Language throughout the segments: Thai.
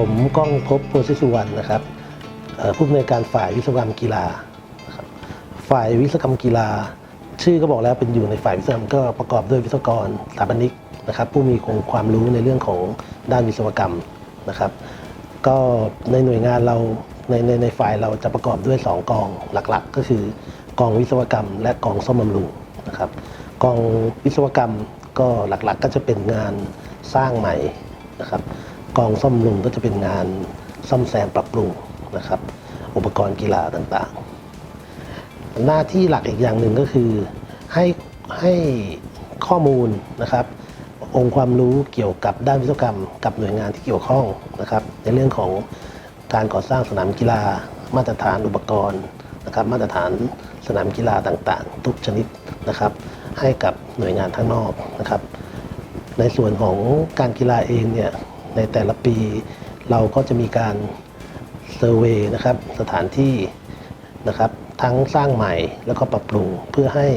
ผมก้องภพโพธิสุวรรณนะครับผู้อำนวยการฝ่ายวิศวกรรมกีฬาครับฝ่ายวิศวกรรมกีฬา ชื่อก็บอกแล้วเป็นอยู่ในฝ่ายวิศวกรรมก็ประกอบด้วยวิศวกรสถาปนิกนะครับ ผู้มีความรู้ในเรื่องของด้านวิศวกรรมนะครับ ก็ในหน่วยงานเราในในในฝ่ายเราจะประกอบด้วย 2 กองหลักๆ ก็คือกองวิศวกรรม และกองซ่อมบำรุงนะครับกองวิศวกรรมก็หลักๆ ก็จะเป็นงานสร้างใหม่นะครับ กองซ่อมบำรุงก็จะเป็นงานซ่อมแซมปรับปรุงนะครับ อุปกรณ์กีฬาต่างๆ หน้าที่หลักอีกอย่างหนึ่งก็คือให้ให้ข้อมูลนะครับ องค์ความรู้เกี่ยวกับด้านวิศวกรรม กับหน่วยงานที่เกี่ยวข้องนะครับ ในเรื่องของการก่อสร้างสนามกีฬา มาตรฐานอุปกรณ์นะครับ มาตรฐานสนามกีฬาต่างๆ ทุกชนิดนะครับ ให้กับหน่วยงานข้างนอกนะครับ ในส่วนของการกีฬาเองเนี่ย ในแต่ละปีเราก็จะมีการเซอร์เวยนะครับสถานที่นะครับทั้งสร้างใหม่แล้วก็ปรับปรุงเพื่อให้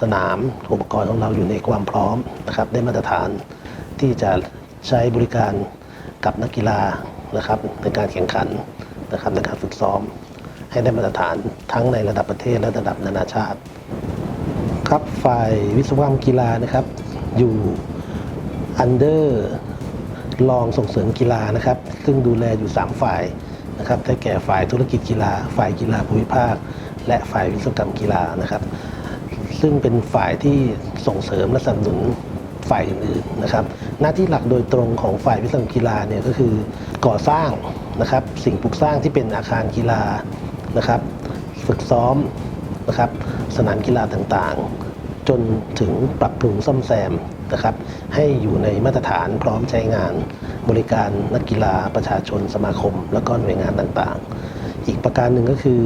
สนามอุปกรณ์ของเราอยู่ในความพร้อมนะครับได้มาตรฐานที่จะใช้บริการกับนักกีฬานะครับในการแข่งขันนะครับในการฝึกซ้อม ให้ได้มาตรฐานทั้งในระดับประเทศและระดับนานาชาติ ครับฝ่ายวิศวกรรมกีฬานะครับอยู่ under รองส่งเสริมกีฬานะครับ ซึ่งดูแลอยู่ 3 ฝ่ายนะครับได้แก่ฝ่ายธุรกิจกีฬา ฝ่ายกีฬาภูมิภาค และฝ่ายวิศวกรรมกีฬานะครับ ซึ่งเป็นฝ่ายที่ส่งเสริมและสนับสนุนฝ่ายอื่นๆนะครับ หน้าที่หลักโดยตรงของฝ่ายวิศวกรรมกีฬาเนี่ยก็คือก่อสร้างนะครับ สิ่งปลูกสร้างที่เป็นอาคารกีฬานะครับ ฝึกซ้อมนะครับ สนามกีฬาต่างๆ จนถึงปรับปรุงซ่อมแซม นะครับให้อยู่ในมาตรฐานพร้อมใช้งาน บริการนักกีฬาประชาชนสมาคม แล้วก็หน่วยงานต่างๆ อีกประการหนึ่งก็คือ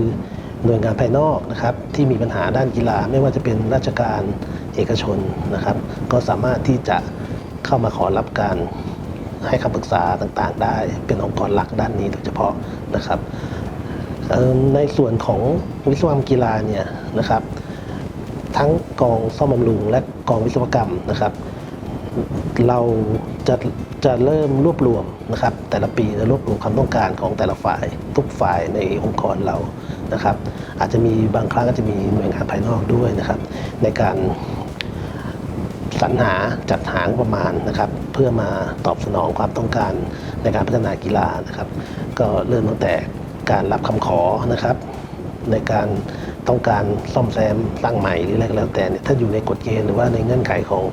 หน่วยงานภายนอกนะครับที่มีปัญหาด้านกีฬาไม่ว่าจะเป็นราชการเอกชนนะครับ ก็สามารถที่จะเข้ามาขอรับการให้คำปรึกษาต่างๆ ได้เป็นองค์กรหลักด้านนี้โดยเฉพาะนะครับในส่วนของวิศวกรรมกีฬาเนี่ยนะครับ ทั้งกองซ่อมบำรุงและกองวิศวกรรมนะครับ เราจะจะเริ่มรวบรวมนะครับ แต่ละปีจะรวบรวมความต้องการของแต่ละฝ่าย ทุกฝ่ายในองค์กรเรานะครับ อาจจะมีบางครั้งก็จะมีหน่วยงานภายนอกด้วยนะครับ ในการสรรหาจัดหางประมาณนะครับ เพื่อมาตอบสนองความต้องการในการพัฒนากีฬานะครับ ก็เริ่มตั้งแต่การรับคำขอนะครับ ในการ ต้องการซ่อมแซมตั้งใหม่หรืออะไรก็แล้วแต่เนี่ยถ้าอยู่ในกฎเกณฑ์หรือว่าในเงื่อนไขของ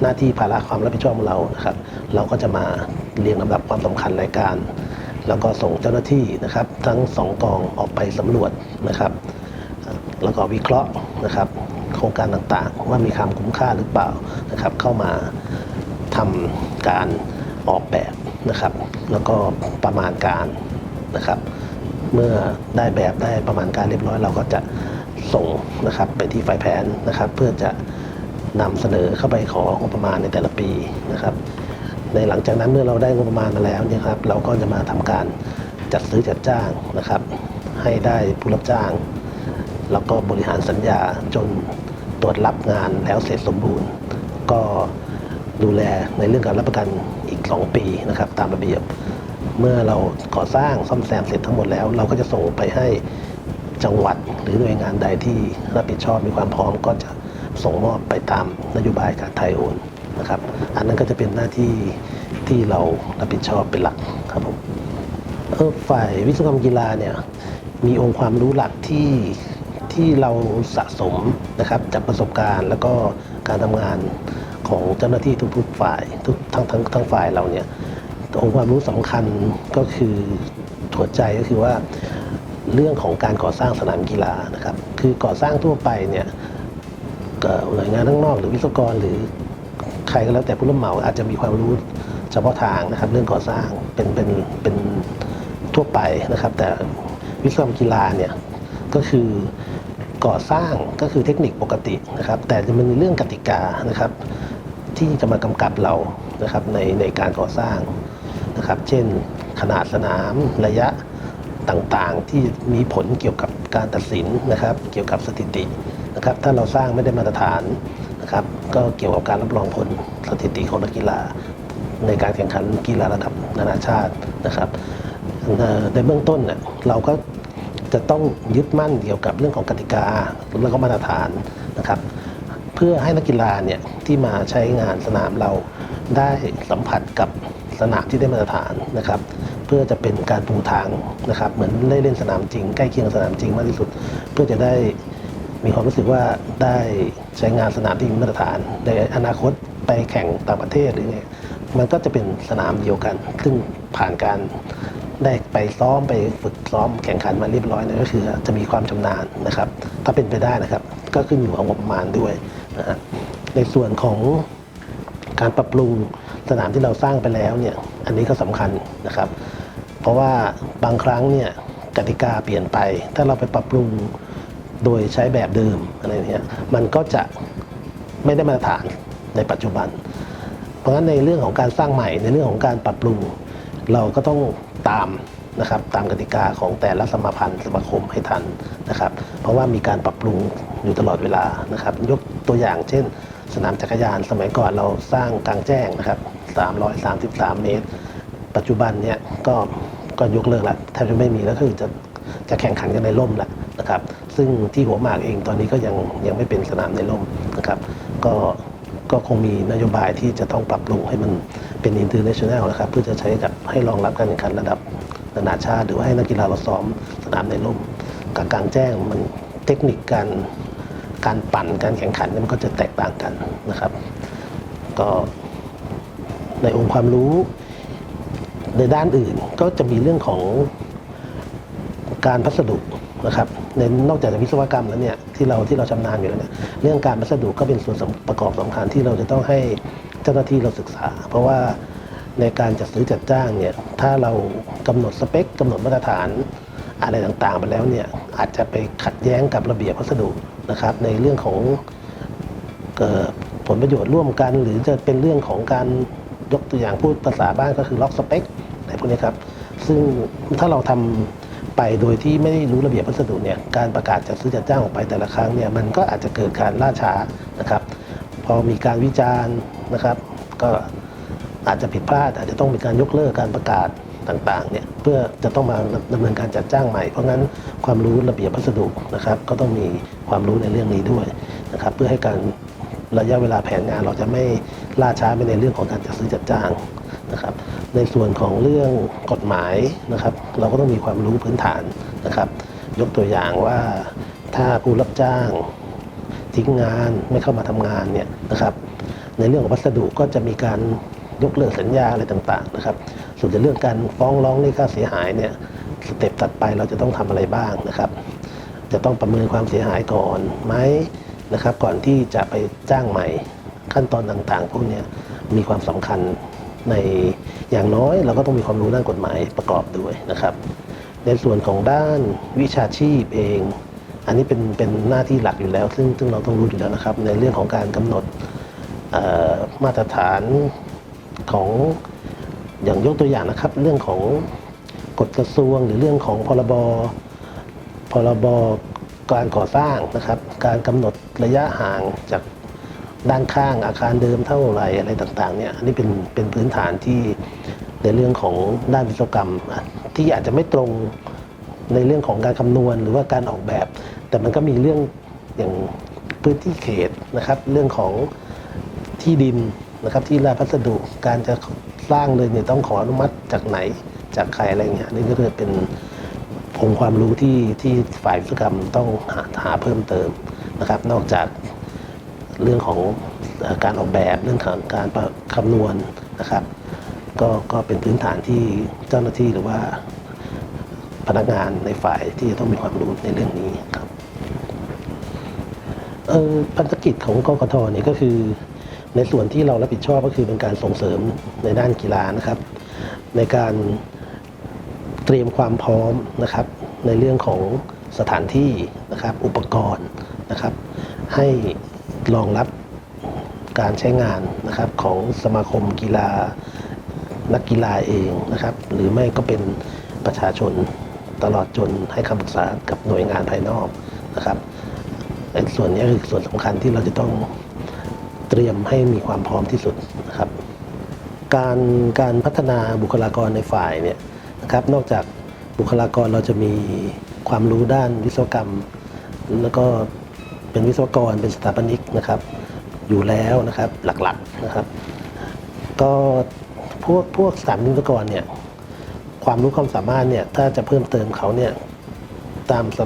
หน้าที่ภาระความรับผิดชอบของเรานะครับเราก็จะมาเรียงลำดับความสำคัญรายการ แล้วก็ส่งเจ้าหน้าที่นะครับ ทั้งสองกองออกไปสำรวจนะครับ แล้วก็วิเคราะห์นะครับ โครงการต่างๆ ว่ามีความคุ้มค่าหรือเปล่านะครับ เข้ามาทำการออกแบบนะครับ แล้วก็ประมาณการนะครับ เมื่อได้แบบได้ประมาณการเรียบร้อยเราก็จะ ส่งนะครับไปที่ฝ่ายแผนนะครับ เพื่อจะนำเสนอเข้าไปของบประมาณในแต่ละปีนะครับ ในหลังจากนั้นเมื่อเราได้งบประมาณมาแล้วเนี่ยครับเราก็จะมาทำการจัดซื้อจัดจ้างนะครับ ให้ได้ผู้รับจ้าง แล้วก็บริหารสัญญาจนตรวจรับงานแล้วเสร็จสมบูรณ์ ก็ดูแลในเรื่องการรับประกันอีก 2 ปีนะครับ ตามระเบียบ เมื่อเราก่อสร้างซ่อมแซมเสร็จทั้งหมดแล้ว เราก็จะส่งไปให้ จังหวัดหรือหน่วยงานใดที่รับผิดชอบมีความพร้อมก็จะส่งมอบไปตามนโยบายการไทยโอนนะครับ อันนั้นก็จะเป็นหน้าที่ที่เรารับผิดชอบเป็นหลักครับผมเออฝ่ายวิศวกรรมกีฬาเนี่ยมีองค์ความรู้หลักที่ที่เราสะสมนะครับจากประสบการณ์แล้วก็การทำงานของเจ้าหน้าที่ทุกๆฝ่ายทุกทั้งทั้งทั้งฝ่ายเราเนี่ยองค์ความรู้สำคัญก็คือหัวใจก็คือว่า เรื่องของการก่อสร้างสนามกีฬานะครับ คือก่อสร้างทั่วไปเนี่ยหน่วยงานข้างนอกหรือวิศวกรหรือใครก็แล้วแต่ผู้รับเหมาอาจจะมีความรู้เฉพาะทางนะครับ เรื่องก่อสร้างเป็นเป็นเป็นทั่วไปนะครับ แต่วิศวกรรมกีฬาเนี่ยก็คือก่อสร้างก็คือเทคนิคปกตินะครับ แต่จะมันมีเรื่องกติกานะครับ ที่จะมากำกับเรานะครับในในการก่อสร้างนะครับ เช่นขนาดสนามระยะ ต่างๆ ที่มีผลเกี่ยวกับการตัดสินนะครับ เกี่ยวกับสถิตินะครับ ถ้าเราสร้างไม่ได้มาตรฐานนะครับ ก็เกี่ยวกับการรับรองผลสถิติของนักกีฬา ในการแข่งขันกีฬาระดับนานาชาตินะครับในเบื้องต้นเนี่ยเราก็จะต้องยึดมั่นเกี่ยวกับเรื่องของกติกาแล้วก็มาตรฐานนะครับ เพื่อให้นักกีฬาเนี่ยที่มาใช้งานสนามเราได้สัมผัสกับสนามที่ได้มาตรฐานนะครับ เพื่อจะเป็นการปูทางนะครับ เหมือนได้เล่นสนามจริง ใกล้เคียงสนามจริงมากที่สุด เพื่อจะได้มีความรู้สึกว่าได้ใช้งานสนามที่มีมาตรฐาน ในอนาคตไปแข่งต่างประเทศหรือไงมันก็จะเป็นสนามเดียวกัน ซึ่งผ่านการได้ไปซ้อมไปฝึกซ้อมแข่งขันมาเรียบร้อยเนี่ยก็คือจะมีความชำนาญนะครับ ถ้าเป็นไปได้นะครับ ก็ขึ้นอยู่กับงบประมาณด้วยนะฮะในส่วนของการปรับปรุงสนามที่เราสร้างไปแล้วเนี่ย อันนี้ก็สำคัญนะครับ ราะว่าบางครั้งเนี่ยกติกาเปลี่ยนไป ถ้าเราไปปรับปรุงโดยใช้แบบเดิมอะไรเนี่ยมันก็จะไม่ได้มาตรฐานในปัจจุบัน เพราะฉะนั้นในเรื่องของการสร้างใหม่ในเรื่องของการปรับปรุง เราก็ต้องตามนะครับตามกติกาของแต่ละสมาพันธ์สมาคมให้ทันนะครับ เพราะว่ามีการปรับปรุงอยู่ตลอดเวลานะครับ ยกตัวอย่างเช่น สนามจักรยานสมัยก่อนเราสร้างกลางแจ้งนะครับ 333 เมตร ปัจจุบันเนี่ยก็ ก็ยกเลิกล้วแทบจะไม่มีแล้วคือจะจะแข่งขันกันในร่มแล้วนะครับ ซึ่งที่หัวหมากเองตอนนี้ก็ยังยังไม่เป็นสนามในร่มนะครับ ก็ก็คงมีนโยบายที่จะต้องปรับปรุงให้มันเป็น international นแนลนะครับ เพื่อจะใช้กับให้รองรับการแข่งขันระดับนานาชาติ หรือว่าให้นักกีฬาเราซ้อมสนามในร่มกับกลางแจ้งมันเทคนิคการการปั่นการแข่งขันเนี่ยมันก็จะแตกต่างกันนะครับ ก็ในองค์ความรู้ ในด้านอื่นก็จะมีเรื่องของการพัสดุนะครับในนอกจากวิศวกรรมแล้วเนี่ยที่เราที่เราชำนาญอยู่แล้วเนี่ยเรื่องการพัสดุก็เป็นส่วนประกอบสำคัญที่เราจะต้องให้เจ้าหน้าที่เราศึกษา เพราะว่าในการจัดซื้อจัดจ้างเนี่ยถ้าเรากำหนดสเปคกำหนดมาตรฐานอะไรต่างๆไปแล้วเนี่ยอาจจะไปขัดแย้งกับระเบียบพัสดุนะครับ ในเรื่องของผลประโยชน์ร่วมกัน หรือจะเป็นเรื่องของการยกตัวอย่างพูดภาษาบ้านก็คือล็อกสเปค วกนี้ครับ ซึ่งถ้าเราทำไปโดยที่ไม่ได้รู้ระเบียบพัสดุเนี่ยการประกาศจัดซื้อจัดจ้างออกไปแต่ละครั้งเนี่ยมันก็อาจจะเกิดการล่าช้านะครับ พอมีการวิจารณ์นะครับ ก็อาจจะผิดพลาด อาจจะต้องมีการยกเลิกการประกาศต่างๆเนี่ยเพื่อจะต้องมาดำเนินการจัดจ้างใหม่ เพราะงั้นความรู้ระเบียบพัสดุนะครับก็ต้องมีความรู้ในเรื่องนี้ด้วยนะครับเพื่อให้การระยะเวลาแผนงานเราจะไม่ล่าช้าไปในเรื่องของการจัดซื้อจัดจ้างนะครับ ในส่วนของเรื่องกฎหมายนะครับ เราก็ต้องมีความรู้พื้นฐานนะครับ ยกตัวอย่างว่าถ้าผู้รับจ้างทิ้งงานไม่เข้ามาทำงานเนี่ยนะครับ ในเรื่องของวัสดุก็จะมีการยกเลิกสัญญาอะไรต่างๆนะครับ ส่วนในเรื่องการฟ้องร้องเรียกค่าเสียหายเนี่ยสเต็ปตัดไปเราจะต้องทำอะไรบ้างนะครับ จะต้องประเมินความเสียหายก่อนไหมนะครับ ก่อนที่จะไปจ้างใหม่ขั้นตอนต่างๆ พวกนี้มีความสำคัญ ในอย่างน้อยเราก็ต้องมีความรู้ด้านกฎหมายประกอบด้วยนะครับ ในส่วนของด้านวิชาชีพเอง อันนี้เป็นเป็นหน้าที่หลักอยู่แล้ว ซึ่งซึ่งเราต้องรู้อยู่แล้วนะครับ ในเรื่องของการกำหนดมาตรฐานของอย่างยกตัวอย่างนะครับ เรื่องของกฎกระทรวงหรือเรื่องของพรบพรบการก่อสร้างนะครับ การกำหนดระยะห่างจาก ด้านข้างอาคารเดิมเท่าไหร่อะไรต่างๆเนี่ยอันนี้เป็นเป็นพื้นฐานที่ในเรื่องของด้านวิศวกรรม ที่อาจจะไม่ตรงในเรื่องของการคำนวณหรือว่าการออกแบบ แต่มันก็มีเรื่องอย่างพื้นที่เขตนะครับเรื่องของที่ดินนะครับที่ราพัสดุการจะสร้างเลยเนี่ยต้องขออนุมัติจากไหนจากใครอะไรเงี้ยนี่ก็คือเป็นองค์ความรู้ที่ที่ฝ่ายวิศวกรรมต้องหาหาเพิ่มเติมนะครับ นอกจาก เรื่องของการออกแบบเรื่องของการคำนวณนะครับ ก็ก็เป็นพื้นฐานที่เจ้าหน้าที่หรือว่าพนักงานในฝ่ายที่จะต้องมีความรู้ในเรื่องนี้ครับพันธกิจของกกทเนี่ยก็คือ ในส่วนที่เรารับผิดชอบก็คือเป็นการส่งเสริมในด้านกีฬานะครับ ในการเตรียมความพร้อมนะครับ ในเรื่องของสถานที่นะครับ อุปกรณ์นะครับ ให้ รองรับการใช้งานนะครับของสมาคมกีฬานักกีฬาเองนะครับ หรือไม่ก็เป็นประชาชนตลอดจนให้คำปรึกษากับหน่วยงานภายนอกนะครับส่วนนี้คือส่วนสำคัญที่เราจะต้องเตรียมให้มีความพร้อมที่สุดนะครับ การการพัฒนาบุคลากรในฝ่ายเนี่ยนะครับ นอกจากบุคลากรเราจะมีความรู้ด้านวิศวกรรม แล้วก็ เป็นวิศวกรเป็นสถาปนิกนะครับ อยู่แล้วนะครับหลักๆนะครับ ก็พวกพวกสถาปนิกรเนี่ยความรู้ความสามารถเนี่ยถ้าจะเพิ่มเติมเขาเนี่ยตามส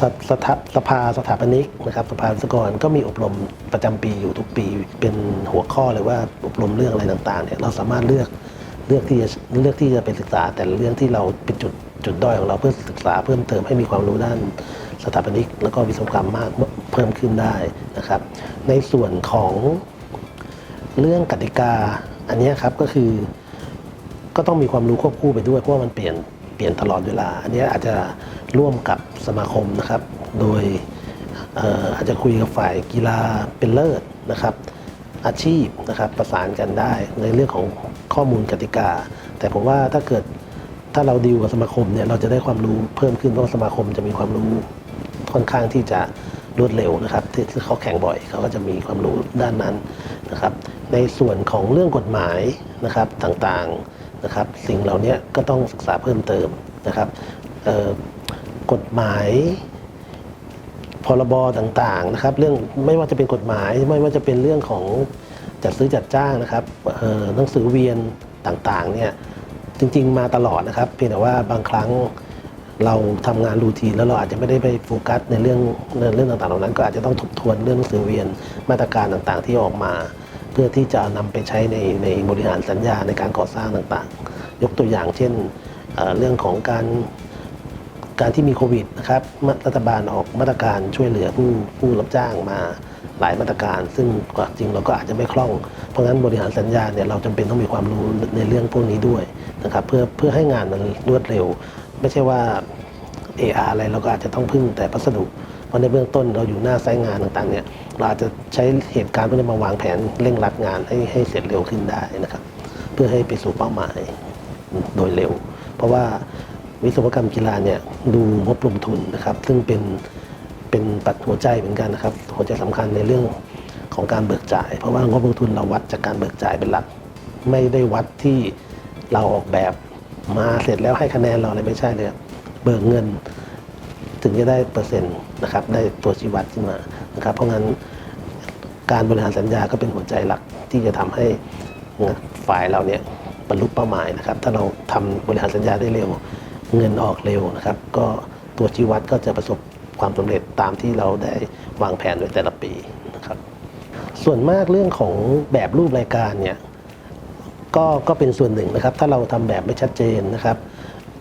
สสถาสภาสถาปนิกนะครับสภาวิศวกรก็มีอบรมประจำปีอยู่ทุกปี เป็นหัวข้อเลยว่าอบรมเรื่องอะไรต่างๆเนี่ยเราสามารถเลือกเลือกที่จะเลือกที่จะไปศึกษา แต่เรื่องที่เราเป็นจุดจุดด้อยของเราเพื่อศึกษาเพิ่มเติมให้มีความรู้ด้านสถาปนิกแล้วก็วิศวกรรมมาก พิ่มขึ้นได้นะครับ ในส่วนของเรื่องกติกาอันนี้ครับก็คือ ก็ต้องมีความรู้ควบคู่ไปด้วยเพราะว่ามันเปลี่ยนเปลี่ยนตลอดเวลา อันนี้อาจจะร่วมกับสมาคมนะครับ โดยอาจจะคุยกับฝ่ายกีฬาเป็นเลิศนะครับ อาชีพนะครับประสานกันได้ในเรื่องของข้อมูลกติกา แต่ผมว่าถ้าเกิดถ้าเราดีลกับสมาคมเนี่ยเราจะได้ความรู้เพิ่มขึ้นเพราะสมาคมจะมีความรู้ค่อนข้างที่จะ รวดเร็วนะครับที่เขาแข่งบ่อยเขาก็จะมีความรู้ด้านนั้นนะครับ ในส่วนของเรื่องกฎหมายนะครับต่างๆนะครับ สิ่งเหล่านี้ก็ต้องศึกษาเพิ่มเติมนะครับกฎหมายพรบต่างๆนะครับ เรื่องไม่ว่าจะเป็นกฎหมายไม่ว่าจะเป็นเรื่องของจัดซื้อจัดจ้างนะครับหนังสือเวียนต่างๆเนี่ยจริง ๆ มาตลอดนะครับเพียงแต่ว่าบางครั้ง เราทำงานรูทีแล้วเราอาจจะไม่ได้ไปโฟกัสในเรื่องในเรื่องต่างๆเหล่านั้น ก็อาจจะต้องทบทวนเรื่องหนังสือเวียนมาตรการต่างๆที่ออกมา เพื่อที่จะนำไปใช้ในในบริหารสัญญาในการก่อสร้างต่างๆ ยกตัวอย่างเช่นเรื่องของการการที่มีโควิดนะครับรัฐบาลออกมาตรการช่วยเหลือผู้ผู้รับจ้างมาหลายมาตรการ ซึ่งความจริงเราก็อาจจะไม่คล่อง เพราะงั้นบริหารสัญญาเนี่ยเราจำเป็นต้องมีความรู้ในเรื่องพวกนี้ด้วยนะครับเพื่อเพื่อให้งานมันรวดเร็ว ไม่ใช่ว่า AR อะไรเราก็อาจจะต้องพึ่งแต่พัสดุเพราะในเบื้องต้นเราอยู่หน้าไซต์งานต่างๆเนี่ยเราอาจจะใช้เหตุการณ์พวกนี้มาวางแผนเร่งรัดงานให้ให้เสร็จเร็วขึ้นได้นะครับ เพื่อให้ไปสู่เป้าหมายโดยเร็ว เพราะว่าวิศวกรรมกีฬาเนี่ยดูงบลงทุนนะครับ ซึ่งเป็นเป็นปัจหัวใจเหมือนกันนะครับ หัวใจสำคัญในเรื่องของการเบิกจ่าย เพราะว่างบลงทุนเราวัดจากการเบิกจ่ายเป็นหลัก ไม่ได้วัดที่เราออกแบบ มาเสร็จแล้วให้คะแนนเราอะไรไม่ใช่เลยเบิกเงิน ถึงจะได้เปอร์เซ็นต์นะครับได้ตัวชี้วัดขึ้นมานะครับ เพราะงั้นการบริหารสัญญาก็เป็นหัวใจหลักที่จะทำให้ฝ่ายเราเนี่ยบรรลุเป้าหมายนะครับ ถ้าเราทำบริหารสัญญาได้เร็ว เงินออกเร็วนะครับ ก็ตัวชี้วัดก็จะประสบความสำเร็จตามที่เราได้วางแผนไว้แต่ละปีนะครับ ส่วนมากเรื่องของแบบรูปรายการเนี่ย ก็ก็เป็นส่วนหนึ่งนะครับ ถ้าเราทำแบบไม่ชัดเจนนะครับ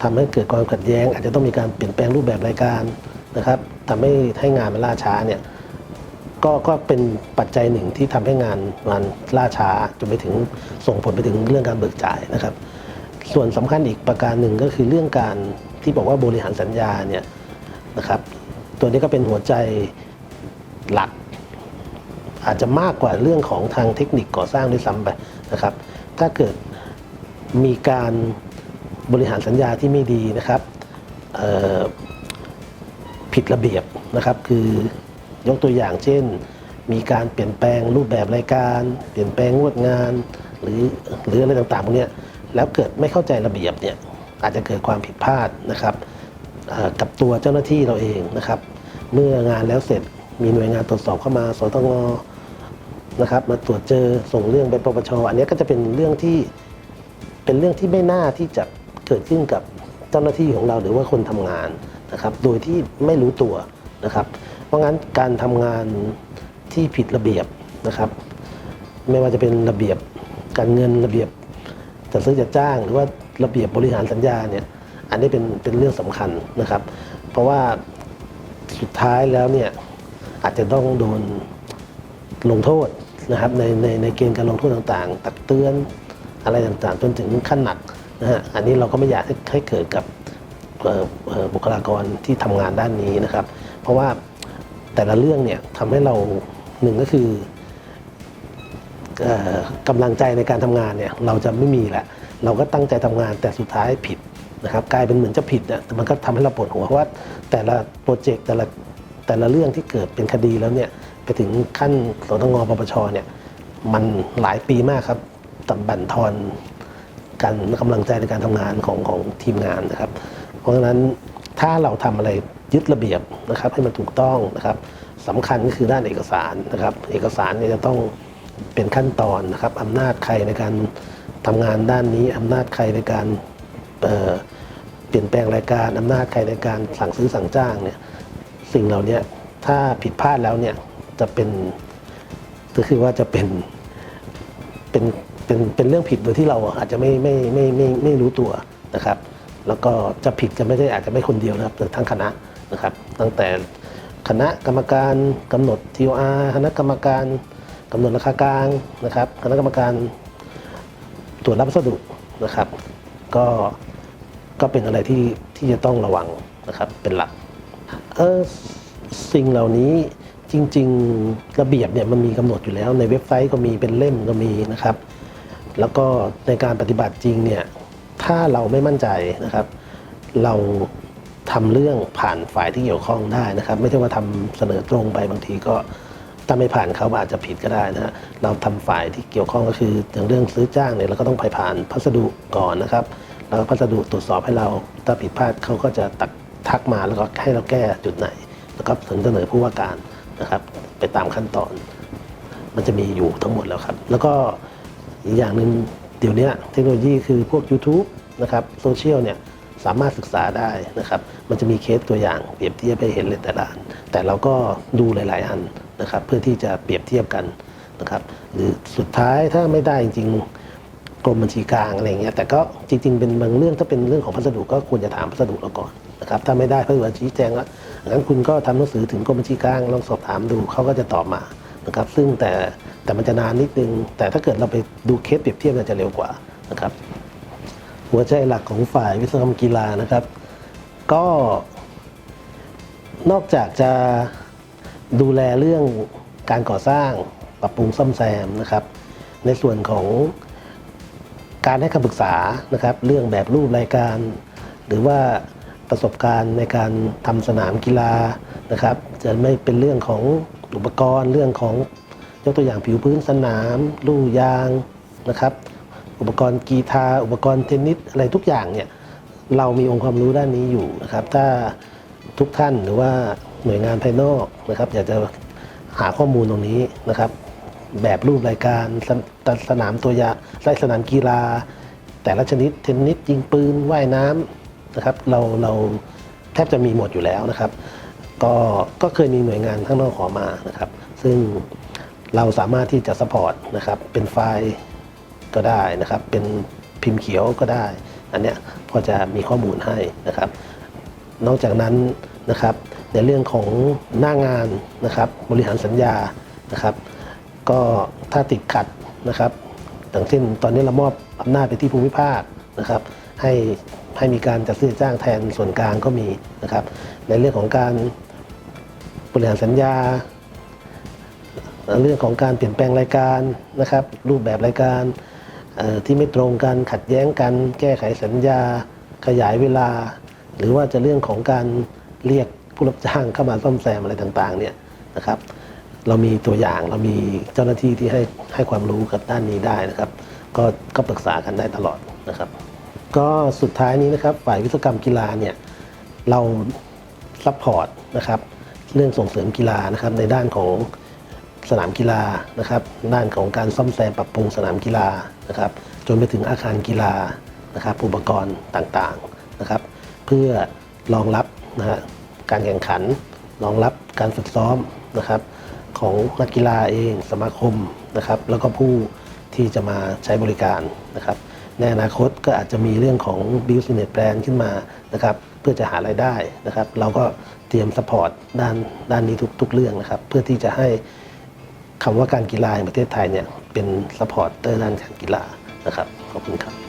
ทำให้เกิดความขัดแย้ง อาจจะต้องมีการเปลี่ยนแปลงรูปแบบรายการนะครับทำให้ให้งานมันล่าช้าเนี่ยก็ก็เป็นปัจจัยหนึ่งที่ทำให้งานมันล่าช้าจนไปถึงส่งผลไปถึงเรื่องการเบิกจ่ายนะครับ ส่วนสำคัญอีกประการหนึ่งก็คือเรื่องการที่บอกว่าบริหารสัญญาเนี่ยนะครับ ตัวนี้ก็เป็นหัวใจหลัก อาจจะมากกว่าเรื่องของทางเทคนิคก่อสร้างด้วยซ้ำไปนะครับ ถ้าเกิดมีการบริหารสัญญาที่ไม่ดีนะครับผิดระเบียบนะครับ คือยกตัวอย่างเช่น มีการเปลี่ยนแปลงรูปแบบรายการ เปลี่ยนแปลงงวดงาน หรือหรืออะไรต่างๆพวกนี้แล้วเกิดไม่เข้าใจระเบียบเนี่ยอาจจะเกิดความผิดพลาดนะครับกับตัวเจ้าหน้าที่เราเองนะครับ เมื่องานแล้วเสร็จ มีหน่วยงานตรวจสอบเข้ามาสตงนะครับมาตรวจเจอส่งเรื่องไปปปชอันนี้ก็จะเป็นเรื่องที่เป็นเรื่องที่ไม่น่าที่จะเกิดขึ้นกับเจ้าหน้าที่ของเราหรือว่าคนทำงานนะครับ โดยที่ไม่รู้ตัวนะครับ เพราะงั้นการทำงานที่ผิดระเบียบนะครับ ไม่ว่าจะเป็นระเบียบการเงินระเบียบจัดซื้อจัดจ้าง หรือว่าระเบียบบริหารสัญญาเนี่ยอันนี้เป็นเป็นเรื่องสำคัญนะครับ เพราะว่าสุดท้ายแล้วเนี่ย อาจจะต้องโดนลงโทษนะครับในในในเกณฑ์การลงโทษต่างๆ ตักเตือนอะไรต่างๆ จนถึงขั้นหนักนะฮะอันนี้เราก็ไม่อยากให้ใหเกิดกับบุคลากรที่ทำงานด้านนี้นะครับ เพราะว่าแต่ละเรื่องเนี่ยทำให้เราหนึ่งก็คือเอ่อกำลังใจในการทำงานเนี่ยเราจะไม่มีละเราก็ตั้งใจทำงานแต่สุดท้ายผิดนะครับกลายเป็นเหมือนจะผิดเนี่ยแต่มันก็ทำให้เราปวดหัวเพราะว่าแต่ละโปรเจกต์แต่ละ แต่ละเรื่องที่เกิดเป็นคดีแล้วเนี่ยไปถึงขั้นสตงปปชเนี่ยมันหลายปีมากครับตับบั่นทอนการกำลังใจในการทำงานของของทีมงานนะครับ เพราะฉะนั้นถ้าเราทำอะไรยึดระเบียบนะครับให้มันถูกต้องนะครับสำคัญก็คือด้านเอกสารนะครับ เอกสารเนี่ยจะต้องเป็นขั้นตอนนะครับอำนาจใครในการทำงานด้านนี้อำนาจใครในการเเปลี่ยนแปลงรายการอำนาจใครในการสั่งซื้อสั่งจ้างเนี่ย สิ่งเหล่านี้ถ้าผิดพลาดแล้วเนี่ยจะเป็นก็คือว่าจะเป็นเป็นเป็นเป็นเรื่องผิดโดยที่เราอาจจะไม่ไม่ไม่ไม่ไม่รู้ตัวนะครับ แล้วก็จะผิดจะไม่ได้อาจจะไม่คนเดียวนะครับแต่ทั้งคณะนะครับ ตั้งแต่คณะกรรมการกำหนด TOR คณะกรรมการกำหนดราคากลางนะครับ คณะกรรมการตรวจรับวัสดุนะครับ ก็ก็เป็นอะไรที่ที่จะต้องระวังนะครับเป็นหลัก เออสิ่งเหล่านี้จริง ๆ ระเบียบเนี่ยมันมีกำหนดอยู่แล้ว ในเว็บไซต์ก็มีเป็นเล่มก็มีนะครับ แล้วก็ในการปฏิบัติจริงเนี่ยถ้าเราไม่มั่นใจนะครับ เราทำเรื่องผ่านฝ่ายที่เกี่ยวข้องได้นะครับ ไม่ใช่ว่าทำเสนอตรงไปบางทีก็ถ้าไม่ผ่านเขาอาจจะผิดก็ได้นะฮะเราทำฝ่ายที่เกี่ยวข้องก็คืออย่างเรื่องซื้อจ้างเนี่ยเราก็ต้องไปผ่านพัสดุก่อนนะครับ แล้วพัสดุตรวจสอบให้เราถ้าผิดพลาดเขาก็จะตัก ทักมาแล้วก็ให้เราแก้จุดไหนแล้วก็ถึงเสนอผู้ว่าการนะครับไปตามขั้นตอน มันจะมีอยู่ทั้งหมดแล้วครับ แล้วก็อีกอย่างหนึ่งเดี๋ยวนี้เทคโนโลยีคือพวก YouTube นะครับโซเชียลเนี่ยสามารถศึกษาได้นะครับ มันจะมีเคสตัวอย่างเปรียบเทียบให้เห็นเลยแต่ละอันแต่เราก็ดูหลาย ๆ อันนะครับ เพื่อที่จะเปรียบเทียบกันนะครับ หรือสุดท้ายถ้าไม่ได้จริงๆกรมบัญชีกลางอะไรเงี้ยแต่ก็จริง ๆ เป็นบางเรื่องถ้าเป็นเรื่องของพัสดุก็ควรจะถามพัสดุเราก่อน นะครับถ้าไม่ได้พัสดุชี้แจงแล้วงั้นคุณก็ทำหนังสือถึงกรมบัญชีกลางลองสอบถามดูเขาก็จะตอบมานะครับซึ่งแต่แต่มันจะนานนิดนึง แต่ถ้าเกิดเราไปดูเคสเปรียบเทียบเนี่ยจะเร็วกว่านะครับหัวใจหลักของฝ่ายวิศวกรรมกีฬานะครับ ก็นอกจากจะดูแลเรื่องการก่อสร้างปรับปรุงซ่อมแซมนะครับ ในส่วนของการให้คำปรึกษานะครับ เรื่องแบบรูปรายการ หรือว่า ประสบการณ์ในการทำสนามกีฬานะครับ จะไม่เป็นเรื่องของอุปกรณ์เรื่องของยกตัวอย่างผิวพื้นสนามลู่ยางนะครับ อุปกรณ์กีฬาอุปกรณ์เทนนิสอะไรทุกอย่างเนี่ยเรามีองค์ความรู้ด้านนี้อยู่นะครับ ถ้าทุกท่านหรือว่าหน่วยงานภายนอกนะครับ อยากจะหาข้อมูลตรงนี้นะครับ แบบรูปรายการสสนามตัวยาไสนามกีฬา แต่ละชนิดเทนนิสยิงปืนว่ายน้ำ นะครับเราเราแทบจะมีหมดอยู่แล้วนะครับ ก็ก็เคยมีหน่วยงานข้างนอกขอมานะครับ ซึ่งเราสามารถที่จะสปอร์ตนะครับเป็นไฟล์ก็ได้นะครับ เป็นพิมพ์เขียวก็ได้ อันเนี้ยพอจะมีข้อมูลให้นะครับ นอกจากนั้นนะครับในเรื่องของหน้างานนะครับบริหารสัญญานะครับ ก็ถ้าติดขัดนะครับอย่างเช่นตอนนี้เรามอบอำนาจไปที่ภูมิภาคนะครับ ให้ ให้มีการจัดซื้อจ้างแทนส่วนกลางก็มีนะครับ ในเรื่องของการบริหารสัญญา เรื่องของการเปลี่ยนแปลงรายการนะครับ รูปแบบรายการที่ไม่ตรงกันขัดแย้งกัน แก้ไขสัญญา ขยายเวลา หรือว่าจะเรื่องของการเรียกผู้รับจ้างเข้ามาซ่อมแซมอะไรต่างๆเนี่ยนะครับ เรามีตัวอย่างเรามีเจ้าหน้าที่ที่ให้ให้ความรู้กับด้านนี้ได้นะครับ ก็ก็ปรึกษากันได้ตลอดนะครับ ก็สุดท้ายนี้นะครับฝ่ายวิศวกรรมกีฬาเนี่ยเราซัพพอร์ตนะครับเรื่องส่งเสริมกีฬานะครับในด้านของสนามกีฬานะครับด้านของการซ่อมแซมปรับปรุงสนามกีฬานะครับจนไปถึงอาคารกีฬานะครับอุปกรณ์ต่างๆนะครับ เพื่อรองรับนะฮะการแข่งขันรองรับการฝึกซ้อมนะครับของนักกีฬาเองสมาคมนะครับแล้วก็ผู้ที่จะมาใช้บริการนะครับ ในอนาคตก็อาจจะมีเรื่องของ business plan ขึ้นมานะครับเพื่อจะหารายได้นะครับ เราก็เตรียมสปอร์ตด้านด้านนี้ทุกทุกเรื่องนะครับ เพื่อที่จะให้คำว่าการกีฬาในประเทศไทยเนี่ยเป็นสปอร์ตเตอร์ด้านการกีฬานะครับขอบคุณครับ